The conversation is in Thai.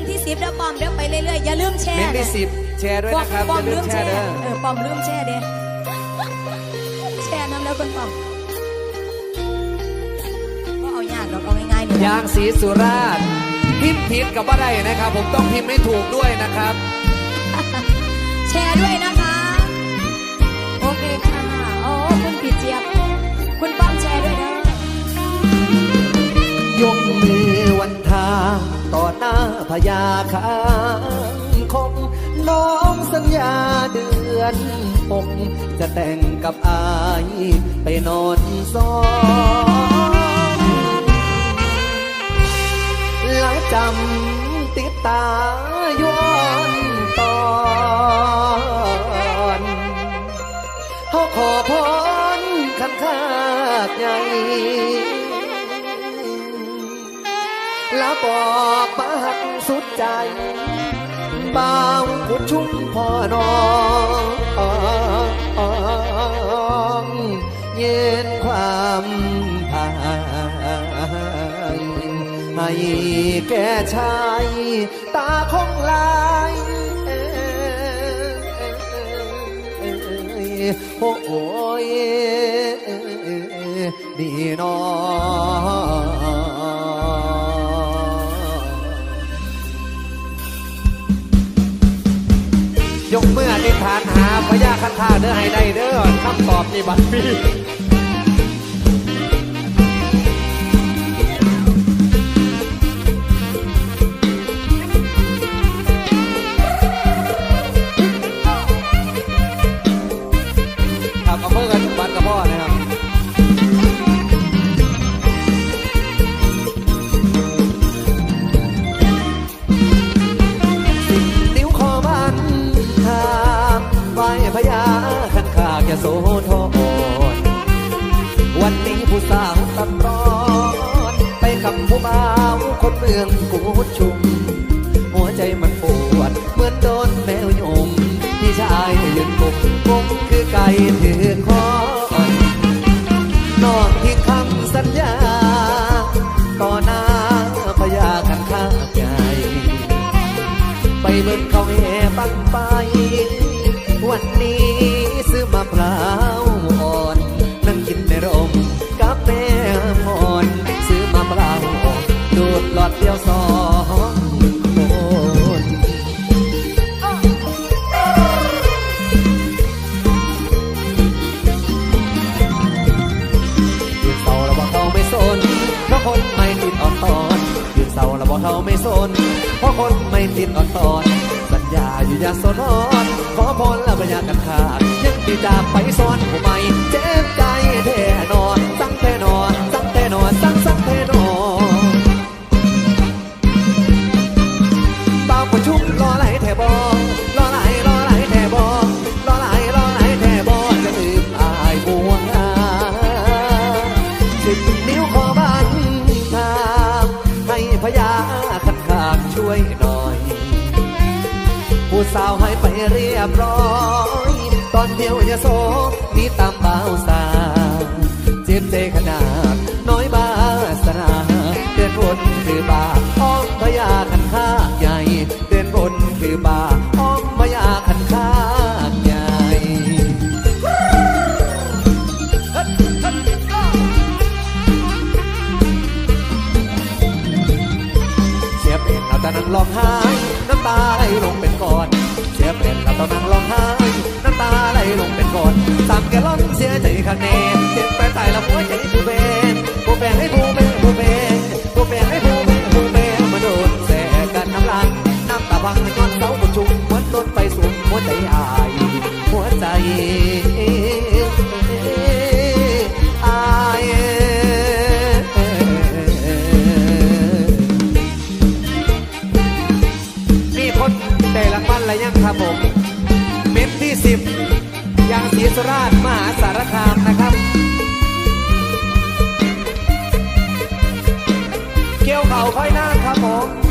นที่สิบเด้อปอมเด้อไปเรื่อยๆอย่าลืมแชเมร์นที่นะสิบแชร์ด้วยนะครับปออมย่าลืลืมมแชแชร์ร์เด้อเออปอมลืมแชร์เด้แชร์น้ำแล้วคนปอมก็เอายากดอกเอาง่ายๆนี่แหละยางสีสุราษฎร์พิมพ์ผิดกับว่าได้นะครับ ผมต้องพิมพ์ให้ถูกด้วยนะครับ แชร์ด้วยนะคะ โอเคค่ะโอ้คุณปีเจี๊ยบคุณป้อมแชร์ด้วยนะยกมือวันทาง ต่อหน้าพญาคางคงน้องสัญญาเดือนหกจะแต่งกับอายไปนอนซ้อนแล้วจำติดตาย้อ แล้วบอกมาหักสุดใจบ่าวขุดชุ่มพ่อน้องเย็นความภายให้แก่ชายตาคงลายโอ้ยดีนอ ยกมืออนิฐานหาพญาคันธาเด้อให้ได้เด้อคำตอบนี่บัตร ขันขากจะโสธรวันนี้ผู้สาวตำร้อนไปกับผู้บ่าวคนเมืองกูชุม หัวใจมันปวด เหมือนโดนแมวยมพี่ชายยืนกบกงคือไก่ถือคอนนอนที่คำสัญญา ต่อหน้าพญาขันข้าใหญ่ไปเบิ่งเขาแห่บังไป วันนี้ มะพร้าวอ่อน นั่งกินในร่มกับแม่มอนซื้อมะพร้าวอ่อนดูดหลอดเดียวสองคนยืนเศร้าแล้วบอกเขาไม่สนเพราะคนไม่ติดอ่อนตอนยืนเศร้าแล้วบอกเขาไม่สนเพราะคนไม่ติดอ่อนตอนสัญญาอยู่ยาโซนอน ขอพรแล้วก็อยากกันขาดยังดีจากไปซ้อนผู้ใหม่ ยบร้อย ตอนเดียวยาโสนี่ตามบ่าวสาว วังนก้อนเสาประชุมเหมือนโดนไฟสูงหัวใจอายหัวใจอายมีคนได้รางวัละยังครับผมเม็ดที่สิบยางศรีสุราษฎร์มหาสารคามนะครับเกี่ยวเข่าค่อยหน้าครับผม